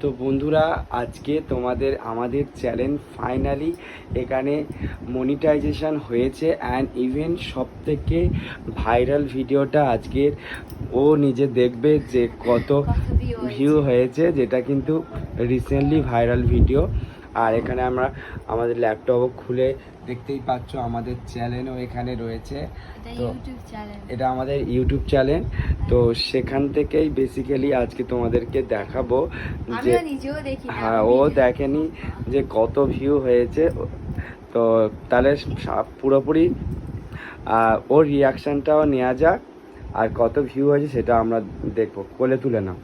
তো বন্ধুরা আজকে তোমাদের আমাদের চ্যালেঞ্জ ফাইনালি এখানে মনিটাইজেশন হয়েছে অ্যান্ড ইভেন সব থেকে ভাইরাল ভিডিওটা আজকের। ও নিজে দেখবে যে কত ভিউ হয়েছে। যেটা কিন্তু রিসেন্টলি ভাইরাল ভিডিও আর এখানে আমরা আমাদের ল্যাপটপও খুলে দেখতেই পাচ্ছ আমাদের চ্যানেলও এখানে রয়েছে। তো এটা আমাদের ইউটিউব চ্যানেল তো সেখান থেকেই বেসিক্যালি আজকে তোমাদেরকে দেখাবো যে হ্যাঁ ও দেখেনি যে কত ভিউ হয়েছে। তো তাহলে পুরোপুরি ওর রিয়াকশানটাও নেওয়া যাক। আর কত ভিউ হয়েছে সেটা আমরা দেখব। কোলে তুলে নাও।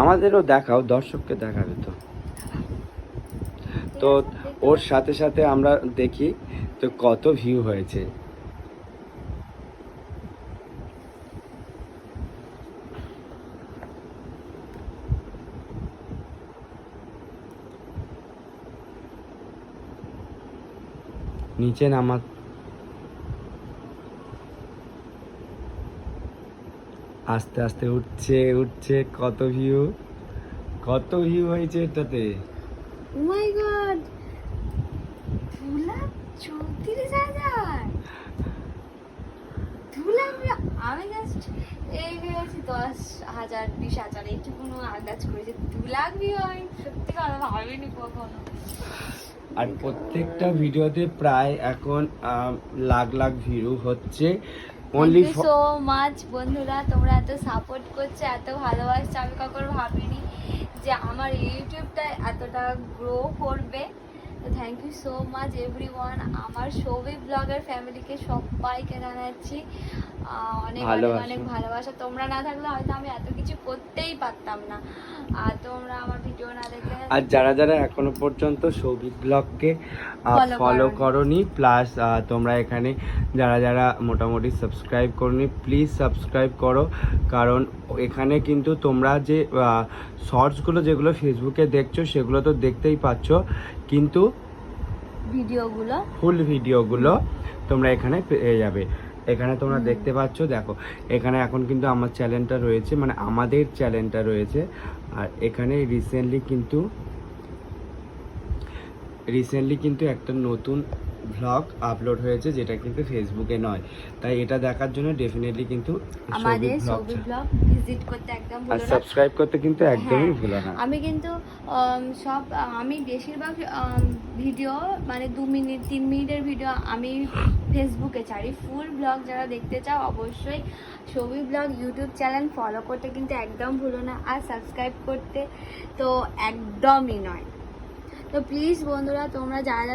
আমাদেরও দেখাও, দর্শককে দেখাবে তো। তো ওর সাথে সাথে আমরা দেখি তো কত ভিউ হয়েছে। নিচে নামা আস্তে আস্তে উঠছে উঠছে কত ভিউ কত ভিউ হয়েছে এটাতে? ও মাই গড দু লাখ চৌত্রিশ হাজার! লাখ আমি জাস্ট এই ভেবেছি দশ হাজার বিশ হাজার এইটুকুনো আন্দাজ করেছি। দু লাখ ভিউ আমি সত্যি কথা ভাবিনি কখনো। আর প্রত্যেকটা ভিডিওতে প্রায় এখন লাখ লাখ ভিউ হচ্ছে। Only thank you so much বন্ধুরা তোমরা এত সাপোর্ট করছ এত ভালোবাসছো আমি কখনো ভাবিনি যে আমার ইউটিউবটা এতটা গ্রো করবে। তো thank you so much everyone আমার সবই ব্লগার ফ্যামিলিকে সবাইকে জানাচ্ছি। অনেক অনেক। অনেক ভালোবাসা। তোমরা না থাকলে হয়তো আমি এত কিছু করতেই পারতাম না। আর তোমরা আমার ভিডিও না দেখলে আর যারা যারা এখনও পর্যন্ত সৌভিক ব্লগকে ফলো করোনি। করনি প্লাস তোমরা এখানে যারা যারা মোটামুটি সাবস্ক্রাইব করনি প্লিজ সাবস্ক্রাইব করো। কারণ এখানে কিন্তু তোমরা যে শর্টসগুলো যেগুলো ফেসবুকে দেখছ সেগুলো তো দেখতেই পাচ্ছ। কিন্তু ভিডিওগুলো। ফুল ভিডিওগুলো তোমরা এখানে পেয়ে যাবে। এখানে তোমরা দেখতে পাচ্ছ, দেখো, এখানে এখন কিন্তু আমার চ্যানেলটা রয়েছে মানে আমাদের চ্যানেলটা রয়েছে। আর এখানে রিসেন্টলি কিন্তু রিসেন্টলি কিন্তু একটা নতুন ভ্লগ আপলোড হয়েছে যেটা কিন্তু ফেসবুকে নয়। তাই এটা দেখার জন্য ডেফিনেটলি কিন্তু আমাদের সৌভিক ব্লগ ভিজিট করতে একদম আর ভুলো না। সাবস্ক্রাইব করতে কিন্তু একদমই হ্যাঁ, ভুলো না। আমি কিন্তু উম, সব আমি বেশিরভাগ ভিডিও মানে দু মিনিট তিন মিনিটের ভিডিও আমি ফেসবুকে ছাড়ি। ফুল ব্লগ যারা দেখতে চাও অবশ্যই ছবি ব্লগ ইউটিউব চ্যানেল ফলো করতে কিন্তু একদম ভুলো না। আর সাবস্ক্রাইব করতে তো একদমই নয়। তো প্লিজ বন্ধুরা তোমরা যারা যারা